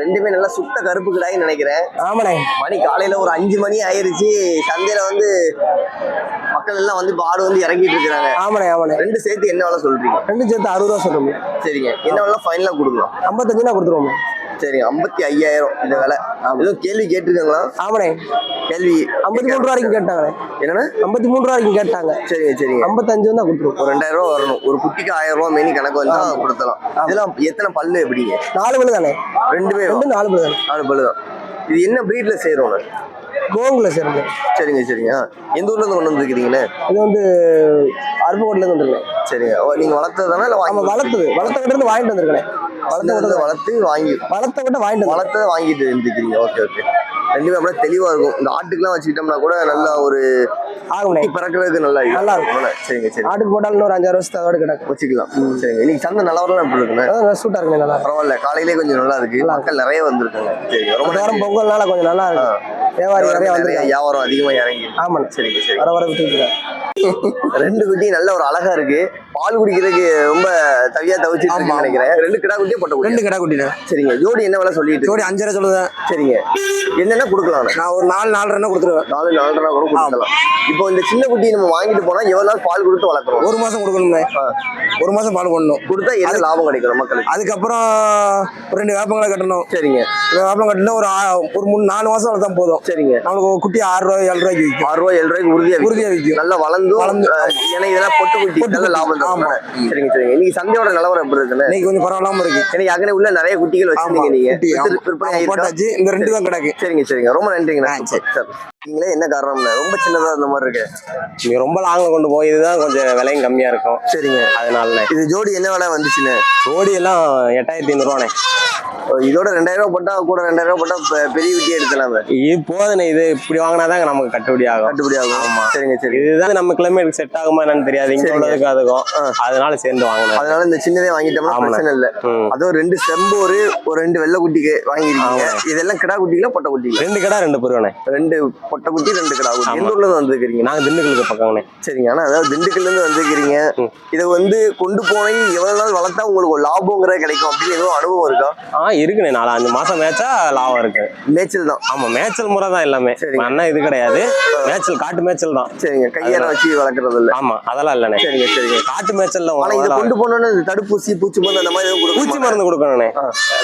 ரெண்டுமே நல்லா சுத்த கருப்பு கிடாயின்னு நினைக்கிறேன். ஆமாண்ணே. மணி காலையில ஒரு அஞ்சு மணி ஆயிருச்சு. சந்தையில வந்து மக்கள் எல்லாம் வந்து ஆடு வந்து இறங்கிட்டு இருக்காங்க ஆமாண்ணே ஆமாண்ணே. ரெண்டு சேர்த்து என்ன வேலை சொல்றீங்க? ரெண்டும் சேர்த்து அறுபது ரூபா சொல்லுங்க சரிங்க. என்ன வேலை ஃபைனலா கொடுக்கலாம். ஐம்பத்தஞ்சுனா கொடுத்துருவோம். சரிங்க ஐம்பத்தி ஐயாயிரம் இந்த விலை. எதுவும் கேள்வி கேட்டிருக்காங்களா? ஆமாண்ணே. கேள்வி. ஐம்பத்தி மூணு ரூபா வரைக்கும் கேட்டாங்களே என்னன்னா ஐம்பத்தி மூணு ரூபா வரைக்கும் கேட்டாங்க. சரிங்க சரிங்க. ஐம்பத்தஞ்சு தான் கொடுத்துருவோம். ஒரு ரெண்டாயிரம் ரூபா வரணும். ஒரு குட்டிக்கு ஆயிரம் ரூபா மெனி கணக்கு வந்தா கொடுத்தலாம் இதெல்லாம் எத்தனை பல்லு எப்படிங்க? நாலு பல்லு தானே ரெண்டுமே ரெண்டு நாலு பல்லு தானே நாலு பல்லு தான். இது என்ன பிரீட்ல சேரும் கோங்குல சேருங்க சரிங்க. சரிங்க. எந்த ஊர்ல இருந்து கொண்டு வந்துருக்கீங்கண்ணே இது வந்து அருப்புக்கோட்டில இருந்து வந்துருக்கேன். சரிங்க. ஓ, நீங்க வளர்த்ததானே இல்ல வளர்த்தது. வளர்த்த கிட்ட இருந்து வாங்கிட்டு வந்திருக்கேன் வளர்த்த வளர்த்து வாங்கி வளர்த்த கிட்ட வாங்கிட்டு வளர்த்ததை வாங்கிட்டு இருந்துக்கிறீங்க ஓகே ஓகே ரெண்டுமே அப்படியே தெளிவா இருக்கும். இந்த ஆட்டுக்குலாம் வச்சுக்கிட்டோம்னா கூட நல்லா ஒரு குட்டி பிறக்கிறதுக்கு நல்லா. நல்லா இருக்கும். சரிங்க சரி ஆட்டுக்கு போட்டாலும் இன்னும் ஒரு அஞ்சாறு வருஷத்துக்கு அதோட கிடக்கும். வச்சுக்கலாம். சரிங்க. இன்னைக்கு சந்தை நிலவரம் எப்படி இருக்குண்ணே. அதான் நல்லா சூட்டா இருக்குண்ணே நல்லா பரவாயில்ல. காலையிலே கொஞ்சம் நல்லா இருக்கு. நல்லா மக்கள் நிறைய வந்திருக்காங்க. சரிங்க. ரொம்ப நன்றி. பொங்கல்னால கொஞ்சம் நல்லா இருக்கும் வியாபாரி நிறைய வந்திருக்காங்க. வியாபாரம் அதிகமா இறங்கி ஆமாண்ணே. சரிங்க சரி வர வர விட்டுட்டு ரெண்டு குட்டி நல்ல ஒரு அழகா இருக்கு. பால் குடிக்கிறதுக்கு ரொம்ப தவியா இருக்குன்னு நினைக்கிறேன். ரெண்டு கிடா குட்டியே போட்ட ரெண்டு கடை குட்டினேன் சரிங்க. ஜோடி என்ன வேலை சொல்லிட்டு ஜோடி அஞ்சரை சொல்லுதேன் சரிங்க. என்னென்ன கொடுக்கலாம் நான் ஒரு நாலு நாலு கொடுத்துருவேன். நாலு நாலரை கூட கொடுக்கலாம். இப்போ இந்த சின்ன குட்டி நம்ம வாங்கிட்டு போனா எவ்வளவு நாள் பால் கொடுத்து வளர்க்குறோம்? ஒரு மாசம் கொடுக்கணும்ண்ணே ஆ. ஒரு மாசம் பால் பண்ணணும் கொடுத்தா என்ன லாபம் கிடைக்கும் மக்களுக்கு? அதுக்கப்புறம் ரெண்டு வேப்பங்களை கட்டணும். சரிங்க. வேப்பம் கட்டினா ஒரு ஒரு மூணு நாலு மாசம் வளர்த்தா போதும். சரிங்க. நம்மளுக்கு குட்டி ஆறு ரூபாய் ஏழு ரூபாய்க்கு ஆறு ரூபாய் ஏழு ரூபாய்க்கு உறுதியா. உறுதியா விற்கும் நல்லா வளர்ந்து வளர்ந்து, ஏன்னா இதெல்லாம் பொட்டு குட்டி. லாபம் தான். சரிங்க சரிங்க. இன்னைக்கு சந்தையோட நிலவரம் எப்படி இருக்குன்னு இன்னைக்கு கொஞ்சம் பரவாயில்லாம இருக்கு. எனக்கு அங்கே உள்ள நிறைய குட்டிகள் வச்சிருந்தீங்க நீங்க. விற்பனை இந்த ரெண்டு தான் கிடக்கு. சரிங்க சரிங்க. ரொம்ப நன்றிங்கண்ணா சரி. சார். நீங்களே என்ன காரணம்ண்ணா ரொம்ப சின்னதா இந்த மாதிரி இருக்கு. நீங்க ரொம்ப லாங்ல கொண்டு போய் இதுதான் கொஞ்சம் விலையும் கம்மியா இருக்கும். சரிங்க. அதனாலண்ணே இது ஜோடி என்ன விலை வந்துச்சுண்ணே ஜோடி எல்லாம் எட்டாயிரத்தி ஐநூறுவாண்ணே. இதோட ரெண்டாயிரம் ரூபாய் போட்டா கூட ரெண்டாயிரம் ரூபாய் போட்டா பெரிய குட்டி எடுக்கலாமே இது போதுண்ணே இது இப்படி வாங்கினாதாங்க நமக்கு கட்டுப்படி ஆகும். கட்டுப்படி ஆகும். ஆமா. சரிங்க சரி. இதுதான் நம்ம கிளைமேட் செட் ஆகுமா என்னன்னு தெரியாது. இங்க. உள்ளதுக்கு அதுக்கும். அதனால சேர்ந்து வாங்கினேன் அதனால இந்த சின்னதே வாங்கிட்டோம்னா. பிரச்சனை இல்ல. அதுவும் ரெண்டு செம்போரு ஒரு ரெண்டு வெள்ளை குட்டிக்கு வாங்கிருக்கீங்க. இதெல்லாம் கிடா குட்டிகளா பொட்டை குட்டிகளா? ரெண்டு கடை ரெண்டு பொருவண்ணே ரெண்டு பொட்டை குட்டி ரெண்டு கிடா ஆமா. எந்த ஊர்ல இருந்து வந்திருக்கீங்க நாங்க திண்டுக்கலுக்கு பக்கங்கண்ணே சரிங்க ஆனா அதாவது திண்டுக்கல்ல இருந்து வந்திருக்கிறீங்க. ம். இதை வந்து கொண்டு போய் எவ்வளவு நாள் வளர்த்தா உங்களுக்கு ஒரு லாபங்கிறது கிடைக்கும் அப்படின்னு எதுவும் அனுபவம் இருக்கா? ஆ இருக்குண்ணே. நாலு அஞ்சு மாசம் மேய்ச்சா லாபம் இருக்கு. மேய்ச்சல் தான். ஆமா மேய்ச்சல் முறை தான் எல்லாமே. சரிங்க. அண்ணா இது கிடையாது. மேய்ச்சல் காட்டு மேய்ச்சல் தான். சரிங்க கையால வச்சு வளர்க்கறது இல்ல. ஆமா அதெல்லாம் இல்லண்ணே. சரிங்க சரிங்க. காட்டு மேய்ச்சல்ல ஆனா இதை கொண்டு போனோம்னு தடுப்பூசி பூச்சி மருந்து அந்த மாதிரி பூச்சி. மருந்து கொடுக்கணும்ண்ணே.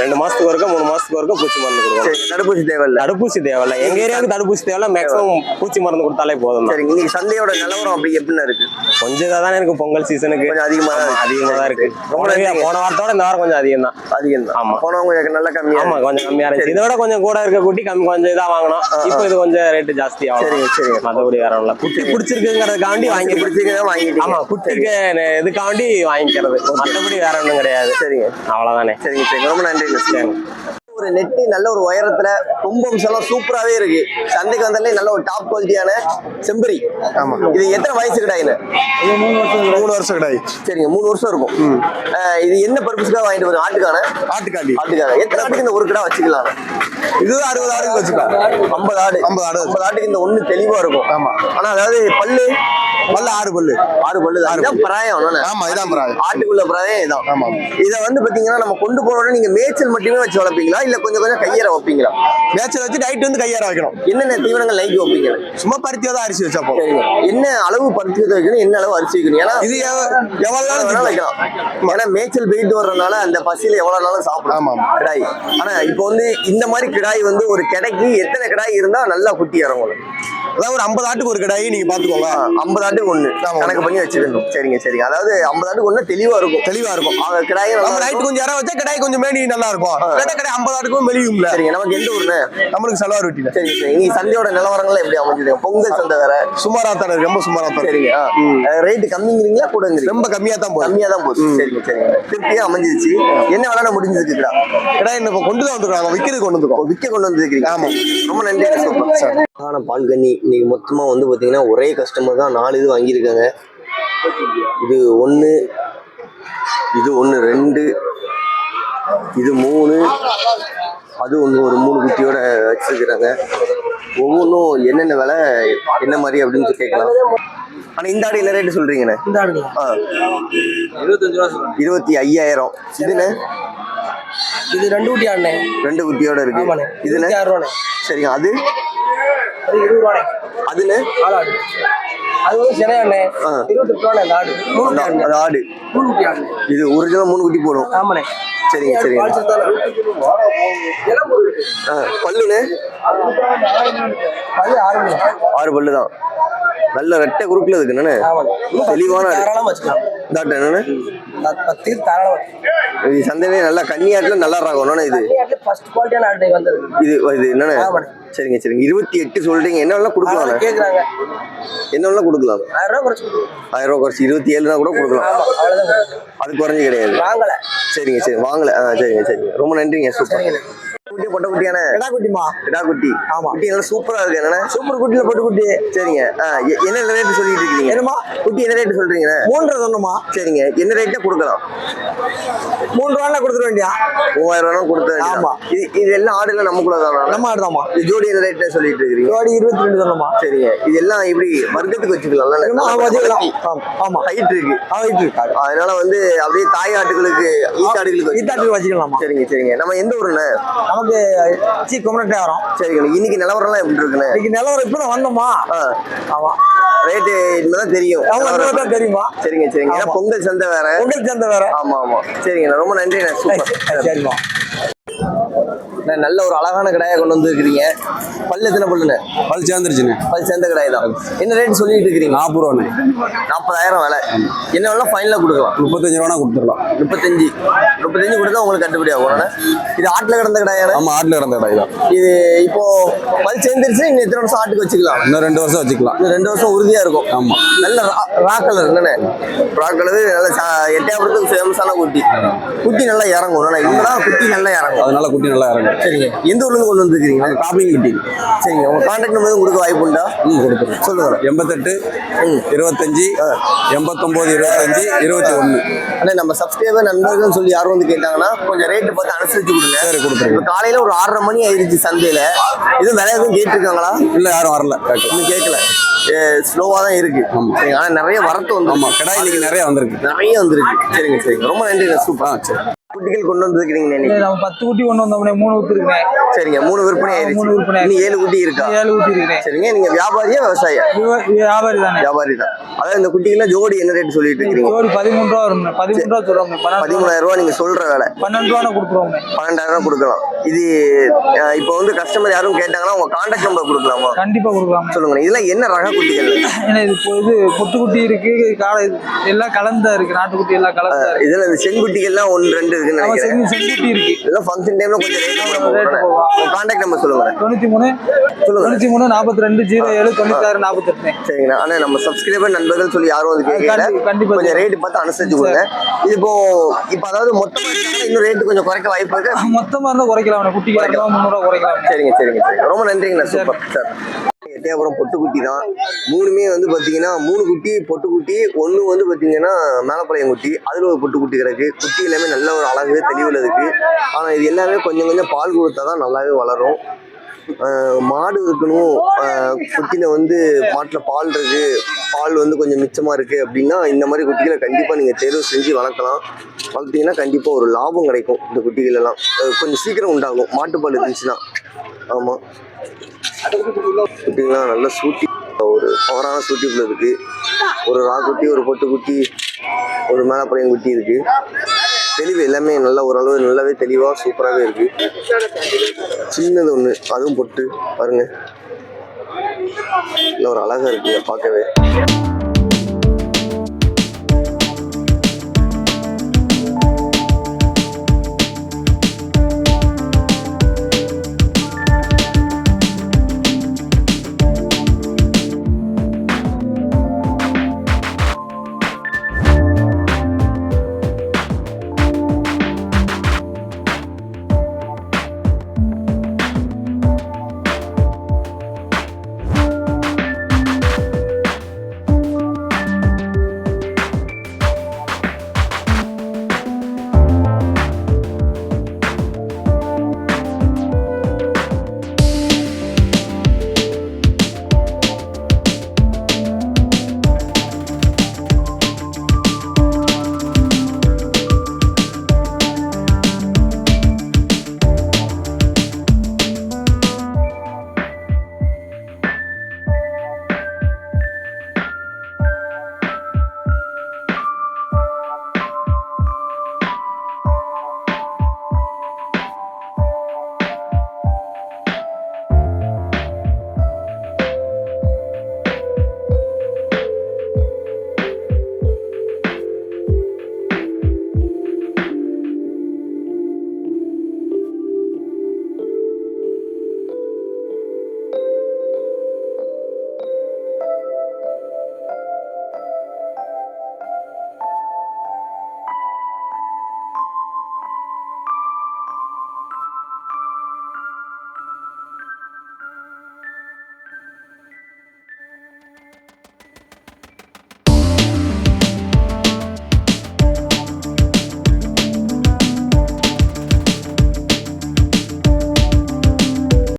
ரெண்டு மாசத்துக்கு ஒருக்க மூணு மாசத்துக்கு ஒருக்க பூச்சி மருந்து கொடுக்கணும். சரி தடுப்பூசி தேவையில்ல. தடுப்பூசி தேவையில்ல. எங்க ஏரியாவுக்கு தடுப்பூசி தேவையில்ல மேக்ஸிமம் பூச்சி மருந்து கொடுத்தாலே போதும் தான். சரிங்க. இன்னைக்கு சந்தையோட நிலவரம் அப்படி எப்படின்னு இருக்கு? கொஞ்சம் இதாக தானே இருக்கு பொங்கல் சீசனுக்கு கொஞ்சம் அதிகமா தான். அதிகமா தான் இருக்கு. ரொம்ப போன. போன வாரத்தோட இந்த வாரம் கொஞ்சம் அதிகம் தான். அதிகம் தான். ஆமா. போனவங்க கொஞ்சம் நல்லா கம்மியா ஆமா இருக்கு. கொஞ்சம் கம்மியா இருந்துச்சு. இதோட கொஞ்சம் கூட இருக்க குட்டி கம்மி கொஞ்சம் இதா வாங்கணும். இப்போ இது கொஞ்சம் ரேட்டு ஜாஸ்தி சரிங்க ஆகும் சரிங்க. மற்றபடி வேற இல்ல. குட்டி பிடிச்சிருக்குங்கிறதுக்காண்டி வாங்கி பிடிச்சிருக்கா வாங்கிட்டீங்க. ஆமா குட்டிக்கு இதுக்காண்டி வாங்கிக்கிறது. மற்றபடி வேற ஒண்ணும் கிடையாது. சரிங்க. அவ்வளவுதானே. சரிங்க சரிங்க. ரொம்ப நன்றி சரி. ஒரு நெட்டு நல்ல ஒரு உயரத்துல கொம்பம்ஸ் எல்லாம் சூப்பராவே இருக்கு. சந்தைக்கு வந்தாலே நல்ல ஒரு டாப் குவாலிட்டியான செம்பரி. ஆமா. இது எத்தனை வயசு கிடாயின்னு மூணு வருஷம் கிடையாது சரிங்க மூணு வருஷம் இருக்கும். இது என்ன பர்பஸ்க்காக வாங்கிட்டு வரும் ஆட்டுக்கான? ஆட்டுக்காண்டி. ஆட்டுக்கான. எத்தனை ஆட்டுக்கு இந்த ஒரு கிடா வச்சுக்கலாம்? இது அறுபது ஆடுக்கு வச்சுக்கலாம். ஐம்பது ஆடு. ஐம்பது ஆடு. ஐம்பது ஆட்டுக்கு இந்த ஒண்ணு தெளிவா இருக்கும். ஆமா. ஆனா அதாவது பல்லு? பல்ல ஆறு பல்லு. ஆறு பல்லு தான். இதான் பிராயம்? ஆமா இதான் பிராயம். ஆட்டுக்குள்ள பிராயம் இதான். ஆமா. இத வந்து பாத்தீங்கன்னா நம்ம கொண்டு போனோட நீங்க மேய்ச்சல் மட்டுமே வச்சு வளர்ப்பீங்களா? இல்ல கொஞ்சம் கொஞ்சம் கையற வைப்பீங்களா? மேய்ச்சல் வச்சு நைட் வந்து கையார வைக்கணும். என்னென்ன தீவனங்கள் லைக் வைப்பீங்க? சும்மா பருத்தியா தான் அரிசி வச்சா போதும் என்ன அளவு பருத்தி வைக்கணும்? என்ன அளவு அரிசி வைக்கணும்? ஏன்னா இது எவ- எவ்வளவு நாள் வைக்கலாம். ஏன்னா மேய்ச்சல் போயிட்டு வர்றதுனால அந்த பசியில எவ்வளவு நாளும் சாப்பிடலாம். கிடாய். ஆனா இப்போ வந்து இந்த மாதிரி கிடாய் வந்து ஒரு கிடைக்கு எத்தனை கிடாய் இருந்தா நல்லா குட்டி இறங்கும். அதாவது ஒரு ஐம்பது ஆட்டுக்கு ஒரு கடாயி நீங்க பாத்துக்கோங்க. ஐம்பது ஆட்டுக்கு ஒண்ணு. கணக்கு பண்ணி வச்சிருக்கணும் சரிங்க சரிங்க. அதாவது ஐம்பது ஆட்டுக்கு ஒண்ணு தெளிவா இருக்கும். தெளிவா இருக்கும். அவங்க கிடாயும் நம்ம நைட். கொஞ்சம் இற வச்சா கடாய் கொஞ்சம் மேனி நல்லா இருக்கும். கடை ஐம்பது ஆட்டுக்கும் மெலியும்ல. சரிங்க நமக்கு எந்த ஊர்னு நம்மளுக்கு செலவு ரொட்டில சரிங்க சரி இன்னைக்கு சந்தையோட நிலவரங்கள் எப்படி அமைஞ்சது? பொங்கல் சந்தை வேற. சுமாரா தானே ரொம்ப சுமாரா தான். சரிங்க. ரேட் கம்மிங்கிறீங்களா கூடங்கிறீங்க ரொம்ப கம்மியா தான் போகுது. கம்மியா தான் போகுது. சரிங்க சரிங்க. திருப்தியா அமைஞ்சிருச்சு. என்ன வேலை முடிஞ்சிருக்குடா கடை இன்னும் கொண்டு தான் வந்துருக்காங்க. விக்கிறது கொண்டு வந்துருக்கோம். விற்க கொண்டு வந்திருக்கீங்க ஆமா. ரொம்ப நன்றி சார். ஆனா பால் கன்னி இன்னைக்கு மொத்தமா வந்து பாத்தீங்கன்னா ஒரே கஸ்டமர் தான் நாலு இது வாங்கியிருக்காங்க. இது ஒண்ணு இது ஒண்ணு ரெண்டு இது மூணு அது ஒன்று ஒரு மூணு குட்டியோட வச்சிருக்கிறாங்க. ஒவ்வொன்றும் என்னென்ன விலை என்ன மாதிரி அப்படின்னு சொல்லி கேட்கலாம். ஆனா இந்த ஆடு என்ன ரேட்டு சொல்றீங்கண்ணே? இந்த ஆடுங்களா ஆ. இருபத்தி ஐயாயிரம். இதுண்ணே? இது ரெண்டு குட்டி ஆடுனே ரெண்டு குட்டியோட இருக்கு. இதுல சரிங்க அது? அது இருபது ரூபாண்ணே அதுல? ஆளாடு அது வந்து சினையாண்ணே. இருபத்தெட்டு ரூபாண்ணே அந்த ஆடு. மூணு ஆடு. மூணு குட்டி ஆடுனே இது ஒரிஜினல் மூணு குட்டி போடும். ஆமாண்ணே. சரிங்க சரிங்க. பல்லுண்ணே? அது ஆறு ஆறு பல்லு தான். நல்ல ரெட்டை குறுக்கில் இருக்கு ஆமாண்ணே. தெளிவான இதாட்டம் என்னண்ணே? பத்து- தாராளமா இது சந்தையிலே நல்லா கன்னியாட்டில் நல்லா இருக்கும் என்னண்ணே இது? ஃபர்ஸ்ட் குவாலிட்டியான ஆடு வந்தது. இது இது ஆமாண்ணே. சரிங்க சரிங்க. இருபத்தி எட்டு சொல்றீங்க. என்னெல்லாம் கொடுக்கலாம்ண்ணே கேக்குறாங்க. என்னெல்லாம் கொடுக்கலாம். ஆயிரம் ரூபாய் குறைச்சு. ஆயிரம் ரூபா குறைச்சி இருபத்தி ஏழுனா கூட கொடுக்கலாம். அது குறைஞ்சி கிடையாது. வாங்கல. சரிங்க சரி. வாங்கல. ஆ சரிங்க சரிங்க. ரொம்ப நன்றிங்க. சூப்பர். குட்டி பொட்டை குட்டியான கிடா குட்டிமா கிடா குட்டி. ஆமா. குட்டி நல்லா சூப்பரா இருக்கு. என்னண்ணே சூப்பர் குட்டியில போட்டு குட்டி. சரிங்க. என்ன ரேட்டு சொல்லிட்டு இருக்கீங்க? என்னம்மா? குட்டி என்ன ரேட்டு சொல்றீங்கண்ணே மூன்றரை சொன்னமா சரிங்க. என்ன ரேட்டா கொடுக்கலாம். மூணு ரூபாய்ல கொடுத்துட வேண்டியா? மூவாயிரம் ரூபா கொடுத்து ஆமா. இது இது எல்லாம் ஆடுல நமக்குள்ள தானா நம்ம ஆடுதாம்மா. இது ஜோடி என்ன ரேட்ல சொல்லிட்டு இருக்கீங்க ஜோடி இருபத்தி ரெண்டு சொன்னமா சரிங்க. இது எல்லாம் இப்படி வர்க்கத்துக்கு வச்சுக்கலாம். ஆமா ஹைட் இருக்கு. ஆகிட்டு இருக்காது அதனால வந்து அப்படியே தாய் ஆட்டுகளுக்கு ஈத்தாடுகளுக்கு. ஈத்தாட்டுக்கு வச்சுக்கலாமா. சரிங்க சரிங்க. நம்ம எந்த ஊருண்ணே? நமக்கு சி குமரட்டே வரோம் சரிங்க இன்னைக்கு நிலவரம்லாம் எப்படி இருக்குண்ணே? இன்னைக்கு நிலவரம் இப்போ வந்தோமா ஆமா. ரேட்டு இனிமேதான் தெரியும். தெரியுமா சரிங்க சரிங்க. ஏன்னா. பொங்கல் சந்தை வேற. உங்கள் சந்தை வேற. ஆமா ஆமா. சரிங்கண்ணா ரொம்ப நன்றிண்ணே சூப்பர் சரிம்மா அண்ணா, நல்ல ஒரு அழகான கடாயை கொண்டு வந்துருக்கிறீங்க. பல்லு எத்தனை பல்லுண்ணே? பல் சேர்ந்துருச்சுண்ணே. பல் சேர்ந்த கடாய் தான். என்ன ரேட் சொல்லிட்டு இருக்கிறீங்க? நாற்பது ரூபாண்ணே நாற்பதாயிரம் விலை. என்ன வேணா ஃபைனலாக கொடுக்கலாம். முப்பத்தஞ்சு ரூபா கொடுத்துடலாம். முப்பத்தஞ்சு. முப்பத்தஞ்சு கொடுத்தா உங்களுக்கு கட்டுப்படி ஆகும். இது ஆட்டில் கிடந்த கடாயான ஆமா ஆட்டில் கிடந்த கடை தான். இது இப்போ பல் சேர்ந்துருச்சு இன்னும் எத்தனை வருஷம் ஆட்டுக்கு வச்சுக்கலாம்? இன்னும் ரெண்டு வருஷம் வச்சுக்கலாம். இன்னும் ரெண்டு வருஷம் உறுதியா இருக்கும். ஆமா. நல்ல ரா- கலர் என்னண்ணே? ரா கலர் நல்ல எட்டயபுரத்துக்கு ஃபேமஸான குட்டி. குட்டி நல்லா இறங்கும் இவங்கதான் குட்டி நல்லா இறங்கும். அதனால குட்டி நல்லா இறங்கும். சரிங்க. எந்த ஊர்ல இருந்து கொண்டு வந்துருக்கீங்க? காப்பிங் குட்டி சரிங்க. உங்க கான்டாக்ட் நம்பர் கொடுக்க வாய்ப்பு உண்டா? ம் கொடுத்துருவோம் சொல்லுங்க. எண்பத்தெட்டு ம். இருபத்தஞ்சு எண்பத்தொம்போது இருபத்தஞ்சு இருபத்தி ஒன்று அண்ணே நம்ம சப்ஸ்கிரைபர் நண்பர்கள் சொல்லி யாரும் வந்து கேட்டாங்கன்னா கொஞ்சம் ரேட்டு பார்த்து அனுசரிச்சு கொடுங்க. சரி கொடுத்துருங்க இப்போ காலையில ஒரு ஆறரை மணி ஆயிருச்சு சந்தையில. எதுவும் விலை எதுவும் கேட்டிருக்காங்களா? இல்லை யாரும் வரல. இன்னும் கேட்கல. ஸ்லோவா தான் இருக்கு. ஆமா. சரிங்க. ஆனா நிறைய வரத்து வந்து ஆமா கடை இன்னைக்கு நிறைய வந்திருக்கு. நிறைய வந்திருக்கு. சரிங்க சரிங்க. ரொம்ப நன்றி ஆ சூப்பர் சரி. குட்டிகள் கொண்டு வந்திருக்கிறீங்க இன்னைக்கு நம்ம பத்து குட்டி கொண்டு வந்தோம்னே மூணு ஊத்து இருக்கிறேன் சரிங்க மூணு விற்பனை ஆயிருச்சு மூணு விற்பனை இன்னும் ஏழு குட்டி இருக்கா? ஏழு ஊத்தி இருக்கிறேன். சரிங்க நீங்க வியாபாரியா விவசாயியா? வியாபாரி தானே வியாபாரி தான் அதாவது இந்த குட்டிகள்லாம் ஜோடி என்ன ரேட் சொல்லிட்டு இருக்கீங்க ஜோடி பதிமூணு ரூபா வரும் பதிமூணு ரூபா சொல்றோம் பதிமூணாயிரம் ரூபாய் நீங்க சொல்ற வேலை. பன்னெண்டு ரூபா கொடுத்துருவோம் பன்னெண்டாயிரம் ரூபாய் கொடுக்கலாம். இது இப்போ வந்து கஸ்டமர் யாரும் கேட்டாங்கன்னா உங்க கான்டாக்ட் நம்பர் கொடுக்கலாமா? கண்டிப்பா கொடுக்கலாம் சொல்லுங்க இதெல்லாம் என்ன ரக குட்டிகள்? ஏன்னா இது இப்போ இது பொட்டுக்குட்டி இருக்கு காளை எல்லாம் கலந்தா இருக்கு. நாட்டுக்குட்டி எல்லாம் கலந்தா இருக்கு. செங்குட்டிகள்லாம் ஒன்று ரெண்டு இருக்குன்னு நினைக்கிறேன். இதெல்லாம் ஃபங்க்ஷன் டைம்ல கொஞ்சம் ரேட் கான்டாக்ட் நம்பர் சொல்லுங்க தொண்ணூத்தி மூணு சொல்லுங்க. தொண்ணூத்தி மூணு நாற்பத்தி ரெண்டு ஜீரோ ஏழு தொண்ணூத்தி ஆறு நாற்பத்தி எட்டு சரிங்கண்ணா. ஆனா நம்ம சப்ஸ்கிரைபர் நண்பர்கள் சொல்லி யாரும் வந்து கேட்கல கண்டி- கண்டிப்பா கொஞ்சம் ரேட் பார்த்து அனுசரிச்சு கொடுங்க. இது இப்போ இப்போ அதாவது மொத்தமா இன்னும் ரேட் கொஞ்சம் குறைக்க வாய்ப்பு இருக்கு. மொத்தமா இருந்தா குறைக்கலாம் குட்டிக்கு இரநூறுவா முந்நூறுவா குறைக்கலாம். சரிங்க சரிங்க சரிங்க. ரொம்ப நன்றிங்கண்ணா. சூப்பர். சார். எட்டயபுரம் பொட்டுக்குட்டி தான். மூணுமே வந்து பார்த்தீங்கன்னா மூணு குட்டி பொட்டுக்குட்டி ஒன்று வந்து பார்த்தீங்கன்னா மேலப்பாளையம் குட்டி அதில் ஒரு பொட்டுக்குட்டி கிடக்கு. குட்டி எல்லாமே நல்ல ஒரு அழகு தெளிவில் இருக்குது ஆனால் இது எல்லாமே கொஞ்சம் கொஞ்சம் பால் கொடுத்தா தான் நல்லாவே வளரும். மாடு இருக்கணும். குட்டியில் வந்து மாட்டில் பால் இருக்குது பால் வந்து கொஞ்சம் மிச்சமாக இருக்குது அப்படின்னா இந்த மாதிரி குட்டிகளை கண்டிப்பாக நீங்கள் தேர்வு செஞ்சு வளர்க்கலாம். வளர்த்தீங்கன்னா கண்டிப்பாக ஒரு லாபம் கிடைக்கும் இந்த குட்டிகளெல்லாம். கொஞ்சம் சீக்கிரம் உண்டாகும். மாட்டுப்பால் இருந்துச்சுன்னா. ஆமாம் குட்டிங்களாம் நல்ல சூட்டி ஒரு பவரான சூட்டி சூட்டிக்குள்ள இருக்கு. ஒரு ரா குட்டி ஒரு பொட்டு குட்டி ஒரு மேலப்பழையம் குட்டி இருக்கு. தெளிவு எல்லாமே நல்லா ஓரளவு நல்லாவே தெளிவாக சூப்பராகவே இருக்கு. சின்னது ஒன்று அதுவும் பொட்டு பாருங்க. இல்லை ஒரு அழகாக இருக்குங்க பார்க்கவே.